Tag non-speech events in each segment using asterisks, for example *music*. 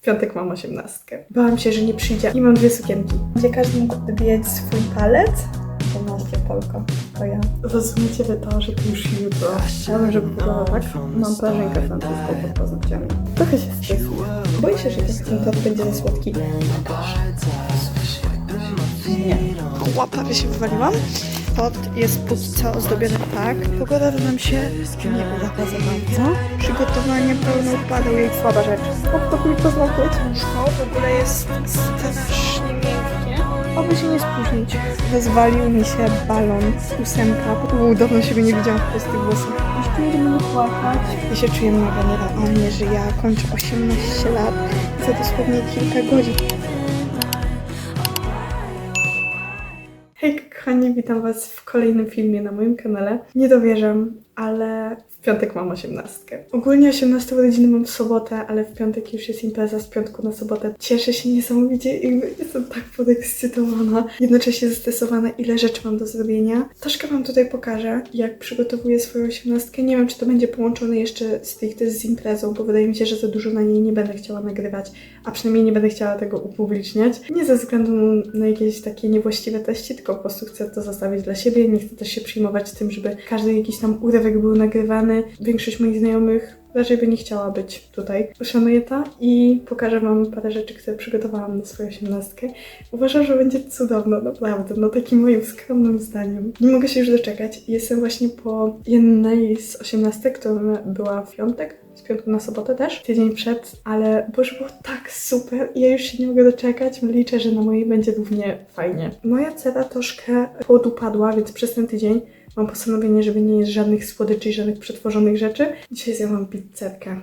W piątek mam osiemnastkę. Bałam się, że nie przyjdzie i mam dwie sukienki. Gdzie każdy mógł dobijać swój palec. 12 Polko, to ja. Rozumiecie wy to, że to już jutro. Ja wiem, że wygląda tak. Mam prażynkę francuską pod paznokciami. Trochę się stresuję. Boję się, że ten tort będzie za słodki. Nie. Łapawie się wywaliłam. Tort jest póki co ozdobiony tak. Pogoda nam się nie uda za bardzo. Przygotowanie pełne upadał jej słaba rzecz. Po to mi poznaczyć. Łóżko w ogóle jest strasznie miękkie. Oby się nie spóźnić. Rozwalił mi się balon ósemka. Uuu, dawno siebie nie widziałam w prostych włosach. Jeszcze nie będę płakać. Ja się czuję mega nierealnie, że ja kończę 18 lat za dosłownie kilka godzin. Kochani, witam was w kolejnym filmie na moim kanale. Nie dowierzam, ale w piątek mam osiemnastkę. Ogólnie 18 urodziny mam w sobotę, ale w piątek już jest impreza z piątku na sobotę. Cieszę się niesamowicie i jestem tak podekscytowana, jednocześnie zestresowana, ile rzeczy mam do zrobienia. Troszkę wam tutaj pokażę, jak przygotowuję swoją osiemnastkę. Nie wiem, czy to będzie połączone jeszcze stricte z imprezą, bo wydaje mi się, że za dużo na niej nie będę chciała nagrywać, a przynajmniej nie będę chciała tego upubliczniać. Nie ze względu na jakieś takie niewłaściwe treści, tylko po prostu chcę to zostawić dla siebie. Nie chcę też się przejmować tym, żeby każdy jakiś tam urywek był nagrywany. Większość moich znajomych raczej by nie chciała być tutaj. Uszanuję to i pokażę Wam parę rzeczy, które przygotowałam na swoją osiemnastkę. Uważam, że będzie cudowno, naprawdę, no takim moim skromnym zdaniem. Nie mogę się już doczekać. Jestem właśnie po jednej z osiemnastek, która była w piątek, na sobotę też, tydzień przed, ale Boże, było tak super i ja już się nie mogę doczekać. Liczę, że na mojej będzie równie fajnie. Moja cera troszkę podupadła, więc przez ten tydzień mam postanowienie, żeby nie jeść żadnych słodyczy i żadnych przetworzonych rzeczy. Dzisiaj zjadłam pizzerkę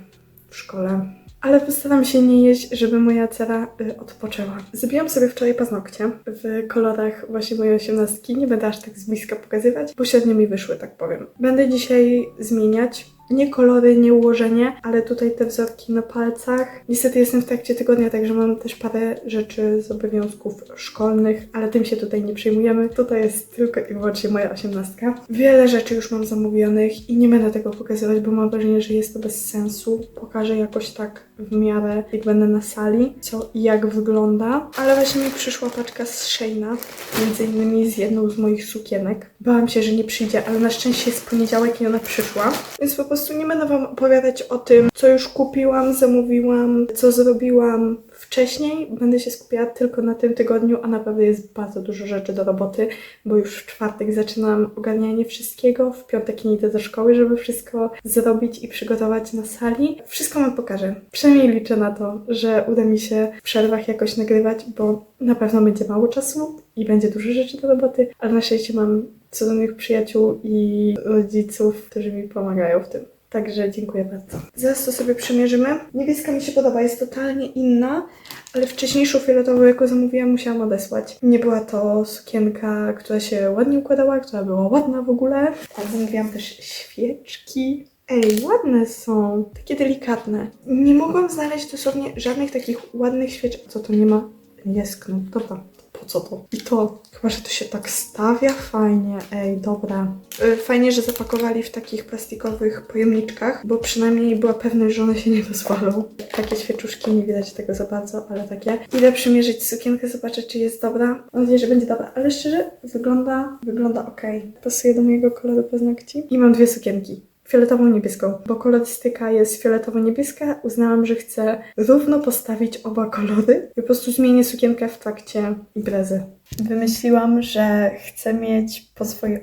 w szkole. Ale postaram się nie jeść, żeby moja cera y, odpoczęła. Zrobiłam sobie wczoraj paznokcie w kolorach właśnie mojej osiemnastki. Nie będę aż tak z bliska pokazywać, bo średnio mi wyszły, tak powiem. Będę dzisiaj zmieniać nie kolory, nie ułożenie, ale tutaj te wzorki na palcach. Niestety jestem w trakcie tygodnia, także mam też parę rzeczy z obowiązków szkolnych, ale tym się tutaj nie przejmujemy. Tutaj jest tylko i wyłącznie moja osiemnastka. Wiele rzeczy już mam zamówionych i nie będę tego pokazywać, bo mam wrażenie, że jest to bez sensu. Pokażę jakoś tak w miarę, jak będę na sali, co i jak wygląda. Ale właśnie mi przyszła paczka z Sheina, między innymi z jedną z moich sukienek. Bałam się, że nie przyjdzie, ale na szczęście jest poniedziałek i ona przyszła. Więc po prostu nie będę Wam opowiadać o tym, co już kupiłam, zamówiłam, co zrobiłam wcześniej. Będę się skupiała tylko na tym tygodniu, a naprawdę jest bardzo dużo rzeczy do roboty, bo już w czwartek zaczynam ogarnianie wszystkiego, w piątek nie idę do szkoły, żeby wszystko zrobić i przygotować na sali. Wszystko Wam pokażę. Przynajmniej liczę na to, że uda mi się w przerwach jakoś nagrywać, bo na pewno będzie mało czasu i będzie dużo rzeczy do roboty, ale na szczęście mam cudownych przyjaciół i rodziców, którzy mi pomagają w tym. Także dziękuję bardzo. Zaraz to sobie przymierzymy. Niebieska mi się podoba, jest totalnie inna, ale wcześniejszą fioletową, jaką zamówiłam, musiałam odesłać. Nie była to sukienka, która się ładnie układała, która była ładna w ogóle. Ale zamówiłam też świeczki. Ej, ładne są. Takie delikatne. Nie mogłam znaleźć dosłownie żadnych takich ładnych świeczek. Co to nie ma? Jest knop. Dobra. Po co to? I to. Chyba, że to się tak stawia fajnie. Ej, dobra. Y, Fajnie, że zapakowali w takich plastikowych pojemniczkach, bo przynajmniej była pewność, że one się nie rozwalą. Takie świeczuszki, nie widać tego za bardzo, ale takie. Idę przymierzyć sukienkę, zobaczę, czy jest dobra. Mam nadzieję, że będzie dobra, ale szczerze, wygląda, wygląda ok. Pasuje do mojego koloru paznokci. I mam dwie sukienki fioletową niebieską, bo kolorystyka jest fioletowo-niebieska. Uznałam, że chcę równo postawić oba kolory i po prostu zmienię sukienkę w trakcie imprezy. Wymyśliłam, że chcę mieć po swojej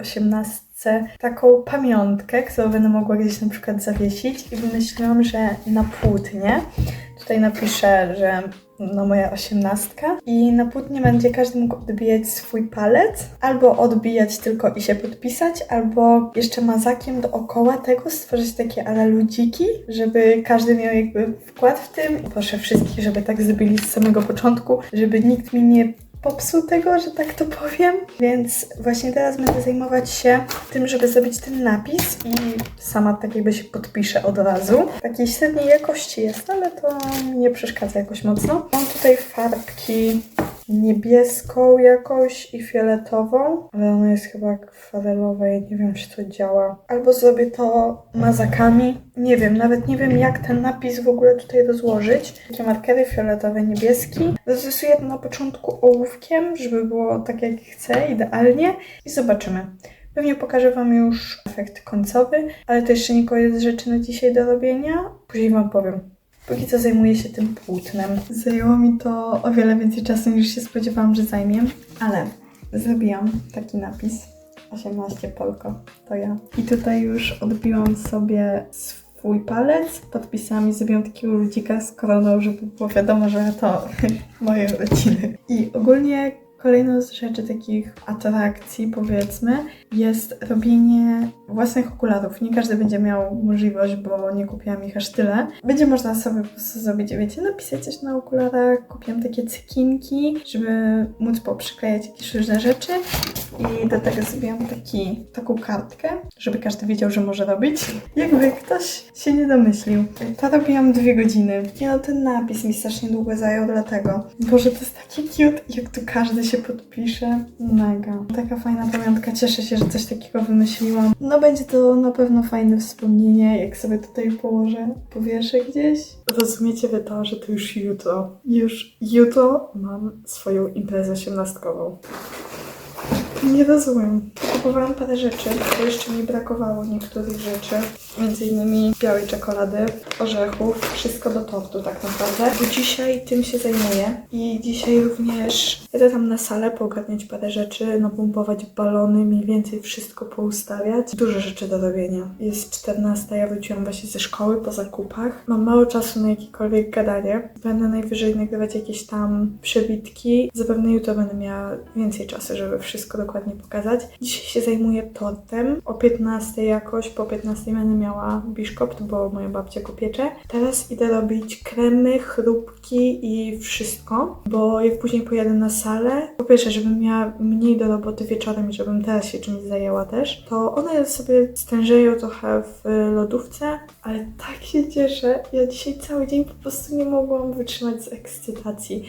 osiemnastce taką pamiątkę, którą będę mogła gdzieś na przykład zawiesić i wymyśliłam, że na płótnie tutaj napiszę, że no moja osiemnastka i na płótnie będzie każdy mógł odbijać swój palec, albo odbijać tylko i się podpisać, albo jeszcze mazakiem dookoła tego stworzyć takie ale ludziki, żeby każdy miał jakby wkład w tym. Proszę wszystkich, żeby tak zrobili z samego początku, żeby nikt mi nie popsuł tego, że tak to powiem. Więc właśnie teraz będę zajmować się tym, żeby zrobić ten napis i sama tak jakby się podpiszę od razu. Takiej średniej jakości jest, ale to mi nie przeszkadza jakoś mocno. Mam tutaj farbki niebieską jakąś i fioletową, ale ona jest chyba akwarelowa i nie wiem, czy to działa. Albo zrobię to mazakami. Nie wiem, nawet nie wiem, jak ten napis w ogóle tutaj rozłożyć. Takie markery fioletowe, niebieski. Rozrysuję to na początku ołówkiem, żeby było tak, jak chcę, idealnie i zobaczymy. Pewnie pokażę Wam już efekt końcowy, ale to jeszcze nie koniec rzeczy na dzisiaj do robienia. Później Wam powiem. Póki co zajmuję się tym płótnem. Zajęło mi to o wiele więcej czasu niż się spodziewałam, że zajmie, ale zrobiłam taki napis. 18 Polko, to ja. I tutaj już odbiłam sobie swój palec, podpisami zrobiłam takiego ludzika z koroną, żeby było wiadomo, że to *laughs* moje rodziny. I ogólnie kolejną z rzeczy takich atrakcji, powiedzmy, jest robienie własnych okularów. Nie każdy będzie miał możliwość, bo nie kupiłam ich aż tyle. Będzie można sobie po prostu zrobić, wiecie, napisać coś na okularach. Kupiłam takie cekinki, żeby móc poprzyklejać jakieś różne rzeczy. I do tego zrobiłam taki, taką kartkę, żeby każdy wiedział, że może robić. *laughs* Jakby ktoś się nie domyślił. To robiłam dwie godziny. Nie no, ten napis mi strasznie długo zajął, dlatego. Boże, to jest takie cute. Jak tu każdy się podpisze. Mega. Taka fajna pamiątka. Cieszę się, że coś takiego wymyśliłam. No będzie to na pewno fajne wspomnienie, jak sobie tutaj położę powieszę gdzieś. Rozumiecie wy to, że to już jutro. Już jutro mam swoją imprezę osiemnastkową. Nie rozumiem. Kupowałam parę rzeczy, bo jeszcze mi brakowało niektórych rzeczy. Między innymi białej czekolady, orzechów, wszystko do tortu tak naprawdę. Bo dzisiaj tym się zajmuję. I dzisiaj również jadę tam na salę poogarniać parę rzeczy, napompować balony, mniej więcej wszystko poustawiać. Dużo rzeczy do robienia. Jest 14, ja wróciłam właśnie ze szkoły po zakupach. Mam mało czasu na jakiekolwiek gadanie. Będę najwyżej nagrywać jakieś tam przebitki. Zapewne jutro będę miała więcej czasu, żeby wszystko dokładnie pokazać. Dzisiaj się zajmuję tortem. O 15 jakoś, po 15 będę miała biszkopt, bo moja babcia go piecze. Teraz idę robić kremy, chrupki i wszystko, bo jak później pojadę na salę, po pierwsze, żebym miała mniej do roboty wieczorem i żebym teraz się czymś zajęła też, to one sobie stężeją trochę w lodówce, ale tak się cieszę. Ja dzisiaj cały dzień po prostu nie mogłam wytrzymać z ekscytacji.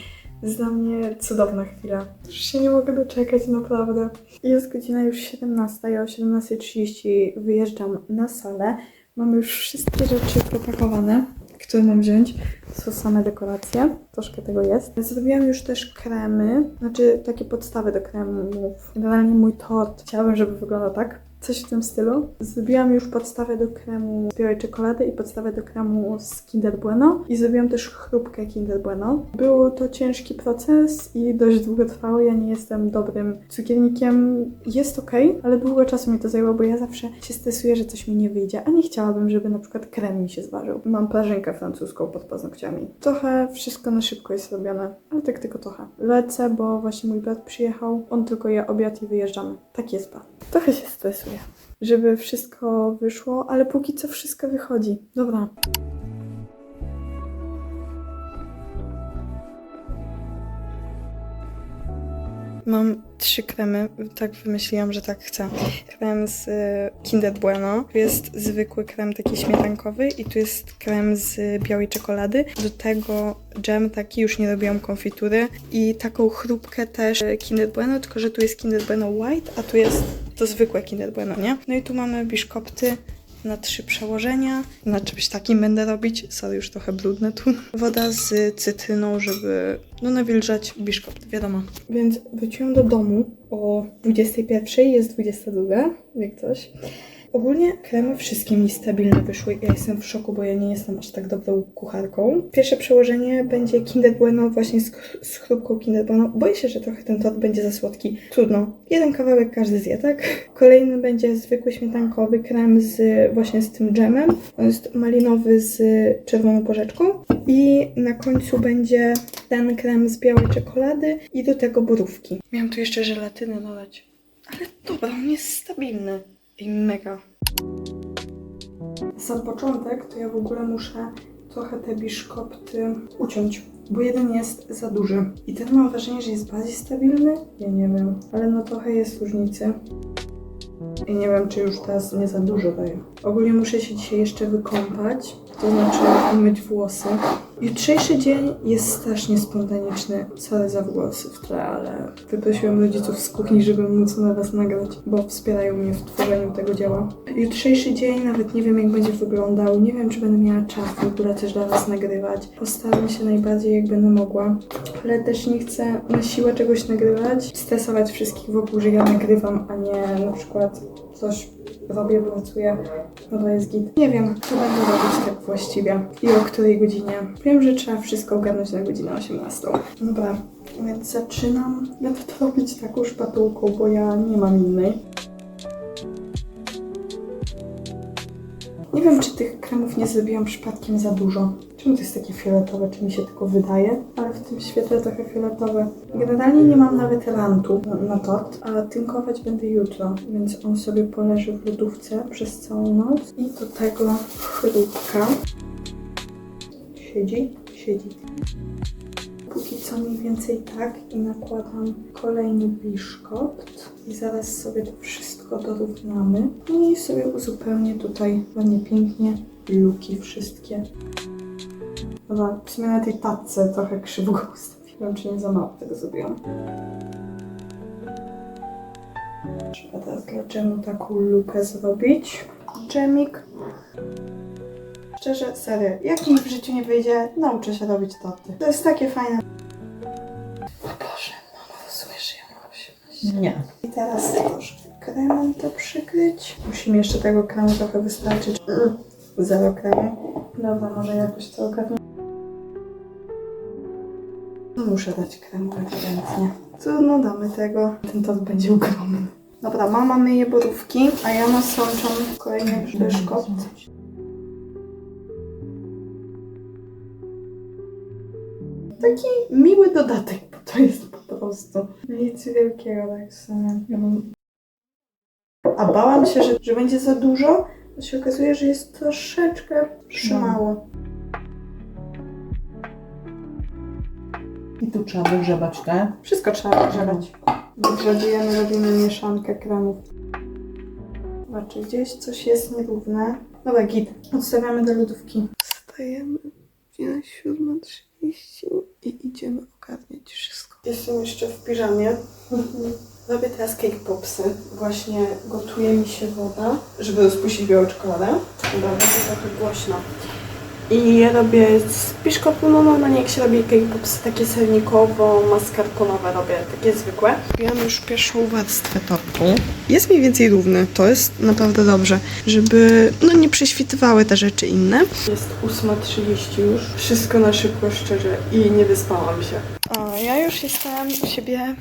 Jest dla mnie cudowna chwila. Już się nie mogę doczekać, naprawdę. Jest godzina już 17, ja o 17.30 wyjeżdżam na salę. Mam już wszystkie rzeczy prepakowane, które mam wziąć. To są same dekoracje, troszkę tego jest. Zrobiłam już też kremy, znaczy takie podstawy do kremów. Generalnie mój tort chciałabym, żeby wyglądał tak. Coś w tym stylu. Zrobiłam już podstawę do kremu z białej czekolady i podstawę do kremu z Kinder Bueno. I zrobiłam też chrupkę Kinder Bueno. Był to ciężki proces i dość długotrwały. Ja nie jestem dobrym cukiernikiem. Jest ok, ale długo czasu mi to zajęło, bo ja zawsze się stresuję, że coś mi nie wyjdzie, a nie chciałabym, żeby na przykład krem mi się zważył. Mam prażynkę francuską pod paznokciami. Trochę wszystko na szybko jest robione, ale tak tylko trochę. Lecę, bo właśnie mój brat przyjechał. On tylko je obiad i wyjeżdżamy. Tak jest plan. Trochę się stresuję, żeby wszystko wyszło, ale póki co wszystko wychodzi. Dobra. Mam trzy kremy, tak wymyśliłam, że tak chcę. Krem z y, Kinder Bueno, tu jest zwykły krem taki śmietankowy i tu jest krem z białej czekolady. Do tego dżem taki, już nie robiłam konfitury i taką chrupkę też y, Kinder Bueno, tylko że tu jest Kinder Bueno White, a tu jest to zwykłe Kinder Bueno, nie? No i tu mamy biszkopty na trzy przełożenia. Na czymś takim będę robić. Sorry, już trochę brudne tu. Woda z cytryną, żeby no nawilżać biszkopt, wiadomo. Więc wróciłam do domu o 21, jest 22, jak coś. Ogólnie kremy wszystkie mi stabilne wyszły. Ja jestem w szoku, bo ja nie jestem aż tak dobrą kucharką. Pierwsze przełożenie będzie Kinder Bueno właśnie z, z chrupką Kinder Bueno. Boję się, że trochę ten tort będzie za słodki. Trudno. Jeden kawałek każdy zje, tak? Kolejny będzie zwykły śmietankowy krem z właśnie z tym dżemem. On jest malinowy z czerwoną porzeczką. I na końcu będzie ten krem z białej czekolady i do tego borówki. Miałam tu jeszcze żelatynę dodać. Ale dobra, on jest stabilny. I mega. Sam początek to ja w ogóle muszę trochę te biszkopty uciąć, bo jeden jest za duży. I ten mam wrażenie, że jest bardziej stabilny. Ja nie wiem, ale no trochę jest różnicy. I nie wiem, czy już teraz nie za dużo daję. Ogólnie muszę się dzisiaj jeszcze wykąpać. To znaczy umyć włosy. Jutrzejszy dzień jest strasznie spontaniczny. Sorry za włosy w tle, ale wyprosiłam rodziców z kuchni, żeby móc na was nagrać, bo wspierają mnie w tworzeniu tego dzieła. Jutrzejszy dzień nawet nie wiem jak będzie wyglądał, nie wiem czy będę miała czas w ogóle coś dla was nagrywać. Postaram się najbardziej jak będę mogła, ale też nie chcę na siłę czegoś nagrywać, stresować wszystkich wokół, że ja nagrywam, a nie na przykład coś robię, pracuję, to jest git. Nie wiem, co będę robić tak właściwie i o której godzinie. Wiem, że trzeba wszystko ogarnąć na godzinę 18. Dobra, więc zaczynam. Będę to robić taką szpatułką, bo ja nie mam innej. Nie wiem, czy tych kremów nie zrobiłam przypadkiem za dużo. Czemu to jest takie fioletowe, czy mi się tylko wydaje? Ale w tym świetle trochę fioletowe. Generalnie nie mam nawet rantu na, na tort, a tynkować będę jutro, więc on sobie poleży w lodówce przez całą noc. I do tego chrupka. Siedzi? Siedzi. Póki co mniej więcej tak i nakładam kolejny biszkopt i zaraz sobie to wszystko dorównamy i sobie uzupełnię tutaj ładnie pięknie luki wszystkie. Dobra, w sumie na tej tapce trochę krzywo go *laughs* ustawiłam, czy nie za mało tego zrobiłam. Trzeba teraz dla dżemu taką lukę zrobić. Dżemik. Szczerze, serio, jak mi w życiu nie wyjdzie, nauczę się robić torty. To jest takie fajne. O Boże, mama że ja mam 18. Nie. I teraz też kremem to przykryć. Musi mi jeszcze tego kremu trochę wystarczyć. Mm, Zero kremu. Dobra, może jakoś to ogarnę. No muszę dać kremu ewidentnie. Trudno, damy tego. Ten tort będzie ogromny. Dobra, mama myje borówki, a ja nasączam kolejny biszkopt. Taki miły dodatek, bo to jest po prostu nic wielkiego, tak mam... A bałam się, że, że będzie za dużo, a się okazuje, że jest troszeczkę przymało. I tu trzeba wygrzebać te. Wszystko trzeba grzebać. Grzebujemy, robimy mieszankę kremów. Zobaczcie, gdzieś coś jest nierówne. Dobra, git. Odstawiamy do lodówki. Wstajemy, godzina 7.30 i idziemy ogarniać wszystko. Jestem jeszcze w piżamie. *laughs* Robię teraz cake popsy. Właśnie gotuje mi się woda, żeby rozpuścić białą czekoladę. Dobra, będzie trochę głośno. I ja robię z piszkotu, no normalnie jak się robi cake popsy, takie sernikowo-mascarponowe robię, takie zwykłe. Robiłam już pierwszą warstwę tortu. Jest mniej więcej równy, to jest naprawdę dobrze, żeby no nie prześwitywały te rzeczy inne. Jest 8.30 już, wszystko na szybko, szczerze i nie wyspałam się. O, ja już jestem u siebie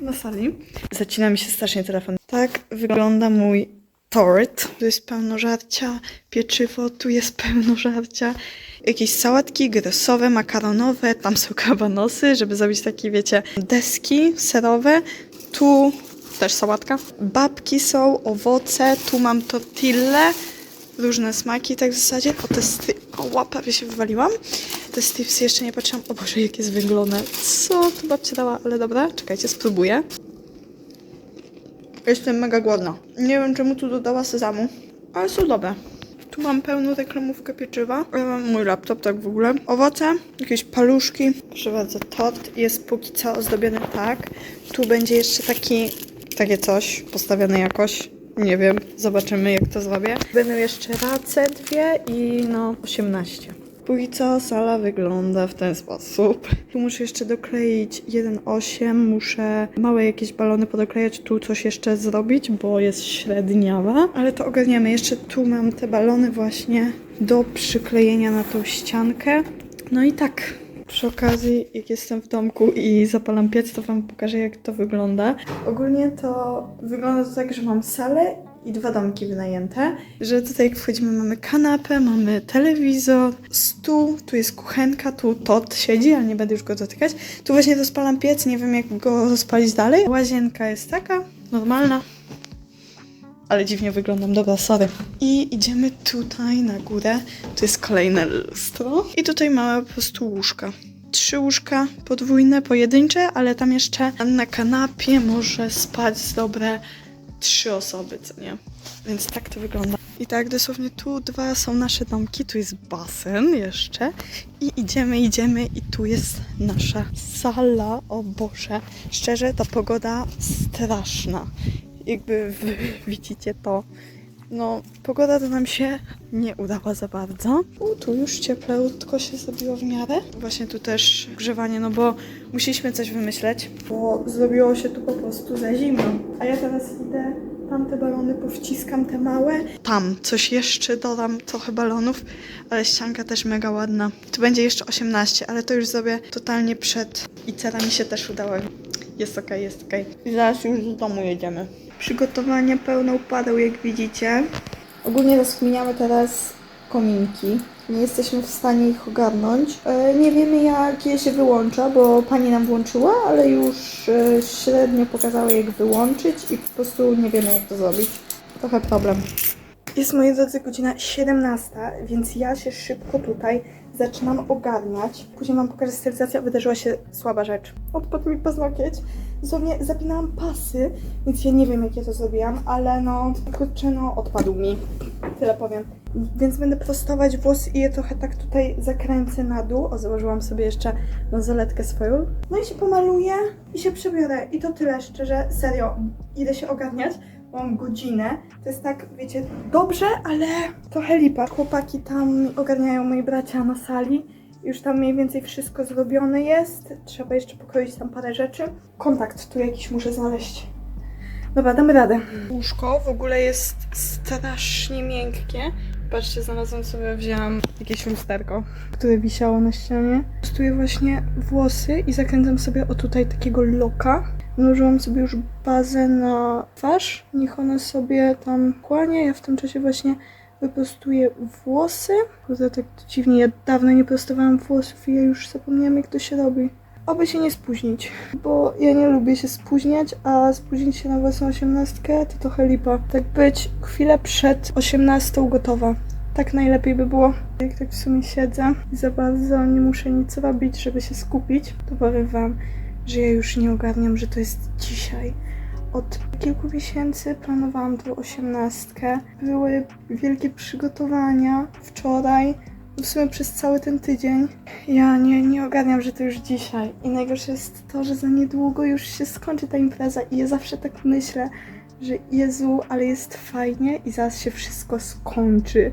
na sali. Zacina mi się strasznie telefon. Tak wygląda mój tort. Tu jest pełno żarcia, pieczywo, tu jest pełno żarcia. Jakieś sałatki grysowe, makaronowe, tam są kabanosy, żeby zrobić takie, wiecie, deski serowe. Tu też sałatka. Babki są, owoce, tu mam tortille, różne smaki, tak w zasadzie. O, te sty... O, ła, prawie się wywaliłam. Te stripsy jeszcze nie patrzyłam. O Boże, jak jest wyglądane. Co tu babcia dała? Ale dobra, czekajcie, spróbuję. Jestem mega głodna. Nie wiem, czemu tu dodała sezamu, ale są dobre. Tu mam pełną reklamówkę pieczywa. Mam mój laptop, tak w ogóle. Owoce, jakieś paluszki. Bardzo, tort jest póki co ozdobiony tak. Tu będzie jeszcze taki, takie coś postawione jakoś. Nie wiem, zobaczymy jak to zrobię. Będą jeszcze race dwie i no 18. Póki co sala wygląda w ten sposób. Tu muszę jeszcze dokleić 1,8, muszę małe jakieś balony podoklejać, tu coś jeszcze zrobić, bo jest średniawa, ale to ogarniemy. Jeszcze tu mam te balony właśnie do przyklejenia na tą ściankę. No i tak. Przy okazji, jak jestem w domku i zapalam piec, to Wam pokażę, jak to wygląda. Ogólnie to wygląda to tak, że mam salę i dwa domki wynajęte, że tutaj jak wchodzimy mamy kanapę, mamy telewizor, stół, tu jest kuchenka, tu tot siedzi, ale nie będę już go dotykać. Tu właśnie rozpalam piec, nie wiem jak go rozpalić dalej. Łazienka jest taka, normalna. Ale dziwnie wyglądam, dobra, sorry. I idziemy tutaj na górę, tu jest kolejne lustro. I tutaj mamy po prostu łóżka. Trzy łóżka podwójne, pojedyncze, ale tam jeszcze na kanapie może spać dobre trzy osoby, co nie? Więc tak to wygląda. I tak dosłownie tu dwa są nasze domki, tu jest basen jeszcze i idziemy, idziemy i tu jest nasza sala. O Boże, szczerze ta pogoda straszna. Jakby widzicie to. No, pogoda to nam się nie udała za bardzo. U, tu już cieplutko się zrobiło w miarę. Właśnie tu też grzewanie, no bo musieliśmy coś wymyśleć, bo zrobiło się tu po prostu za zimno. A ja teraz idę tamte balony, powciskam te małe. Tam coś jeszcze dodam, trochę balonów, ale ścianka też mega ładna. Tu będzie jeszcze 18, ale to już zrobię totalnie przed. I cera mi się też udała. Jest okej, jest okej. I zaraz już do domu jedziemy. Przygotowania pełno upadał, jak widzicie. Ogólnie rozkminiamy teraz kominki. Nie jesteśmy w stanie ich ogarnąć. E, Nie wiemy, jak je się wyłącza, bo pani nam włączyła, ale już e, średnio pokazała, jak wyłączyć i po prostu nie wiemy, jak to zrobić. Trochę problem. Jest, moi drodzy, godzina 17, więc ja się szybko tutaj zaczynam ogarniać. Później wam pokażę stylizację, wydarzyła się słaba rzecz. Odpadł mi paznokieć. Dosłownie zapinałam pasy, więc ja nie wiem, jak ja to zrobiłam, ale no, kurczę, no, odpadł mi. Tyle powiem. Więc będę prostować włosy i je trochę tak tutaj zakręcę na dół. O, założyłam sobie jeszcze nozoletkę swoją. No i się pomaluję i się przebiorę. I to tyle, szczerze, serio. Idę się ogarniać. Mam godzinę. To jest tak, wiecie, dobrze, ale trochę lipa. Chłopaki tam ogarniają moi bracia na sali. Już tam mniej więcej wszystko zrobione jest. Trzeba jeszcze pokroić tam parę rzeczy. Kontakt tu jakiś muszę znaleźć. Dobra, damy radę. Łóżko w ogóle jest strasznie miękkie. Patrzcie, znalazłam sobie, wzięłam jakieś lusterko, które wisiało na ścianie. Prostuję właśnie włosy i zakręcam sobie o tutaj takiego loka. Nałożyłam sobie już bazę na twarz. Niech ona sobie tam kłania. Ja w tym czasie właśnie wyprostuję włosy. Kurde, tak dziwnie, ja dawno nie prostowałam włosów i ja już zapomniałam jak to się robi. Oby się nie spóźnić, bo ja nie lubię się spóźniać, a spóźnić się na własną osiemnastkę to trochę lipa. Tak być chwilę przed osiemnastą gotowa. Tak najlepiej by było. Jak tak w sumie siedzę i za bardzo nie muszę nic robić, żeby się skupić, to powiem wam, że ja już nie ogarniam, że to jest dzisiaj. Od kilku miesięcy planowałam tą osiemnastkę. Były wielkie przygotowania wczoraj, w sumie przez cały ten tydzień. Ja nie, nie ogarniam, że to już dzisiaj. I najgorsze jest to, że za niedługo już się skończy ta impreza i ja zawsze tak myślę, że Jezu, ale jest fajnie i zaraz się wszystko skończy.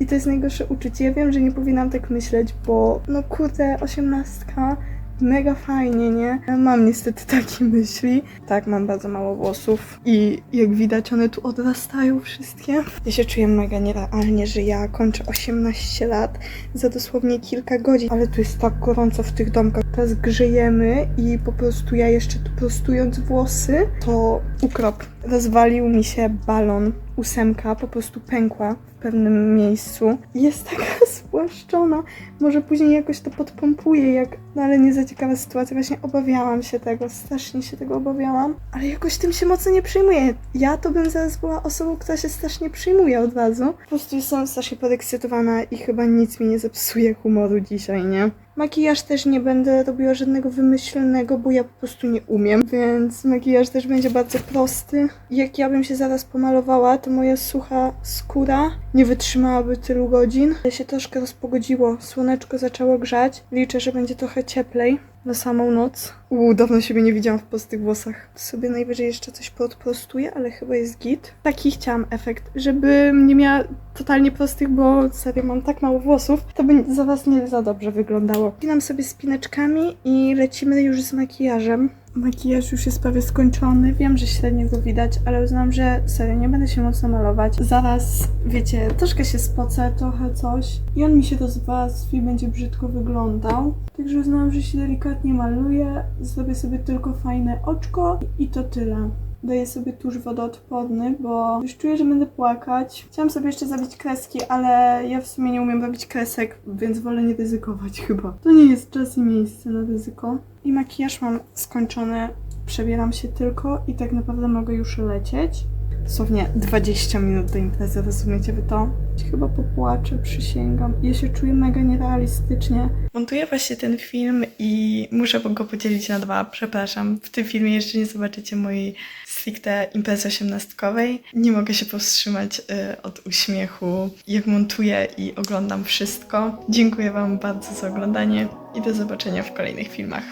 I to jest najgorsze uczucie. Ja wiem, że nie powinnam tak myśleć, bo no kurde, osiemnastka, mega fajnie, nie? Mam niestety takie *laughs* myśli. Tak, mam bardzo mało włosów i jak widać one tu odrastają wszystkie. Ja się czuję mega nierealnie, że ja kończę 18 lat za dosłownie kilka godzin, ale tu jest tak gorąco w tych domkach. Teraz grzejemy i po prostu ja jeszcze tu prostując włosy, to ukrop. Rozwalił mi się balon. Ósemka po prostu pękła w pewnym miejscu. Jest taka *laughs* spłaszczona. Może później jakoś to podpompuję, jak... No ale nie za ciekawa sytuacja. Właśnie obawiałam się tego, strasznie się tego obawiałam. Ale jakoś tym się mocno nie przejmuję. Ja to bym zaraz była osobą, która się strasznie przejmuje od razu. Po prostu jestem strasznie podekscytowana i chyba nic mi nie zepsuje humoru dzisiaj, nie? Makijaż też nie będę robiła żadnego wymyślnego, bo ja po prostu nie umiem, więc makijaż też będzie bardzo prosty. Jak ja bym się zaraz pomalowała, to moja sucha skóra nie wytrzymałaby tylu godzin. Ale się troszkę rozpogodziło, słoneczko zaczęło grzać. Liczę, że będzie trochę cieplej na samą noc. Uuu, dawno siebie nie widziałam w prostych włosach. Sobie najwyżej jeszcze coś podprostuję, ale chyba jest git. Taki chciałam efekt, żebym nie miała totalnie prostych, bo serio mam tak mało włosów, to by za was nie za dobrze wyglądało. Pinam sobie spineczkami i lecimy już z makijażem. Makijaż już jest prawie skończony. Wiem, że średnio go widać, ale uznałam, że serio nie będę się mocno malować. Zaraz, wiecie, troszkę się spocę, trochę coś i on mi się rozwarstwi, będzie brzydko wyglądał. Także uznałam, że się delikatnie maluję, zrobię sobie tylko fajne oczko i to tyle. Daję sobie tusz wodoodporny, bo już czuję, że będę płakać. Chciałam sobie jeszcze zabić kreski, ale ja w sumie nie umiem robić kresek, więc wolę nie ryzykować *laughs* chyba. To nie jest czas i miejsce na ryzyko. I makijaż mam skończony. Przebieram się tylko i tak naprawdę mogę już lecieć. Dosłownie 20 minut do imprezy, rozumiecie wy to? Chyba popłaczę, przysięgam. Ja się czuję mega nierealistycznie. Montuję właśnie ten film i muszę go podzielić na dwa, przepraszam. W tym filmie jeszcze nie zobaczycie mojej stricte imprezy osiemnastkowej. Nie mogę się powstrzymać y, od uśmiechu, jak montuję i oglądam wszystko. Dziękuję Wam bardzo za oglądanie i do zobaczenia w kolejnych filmach.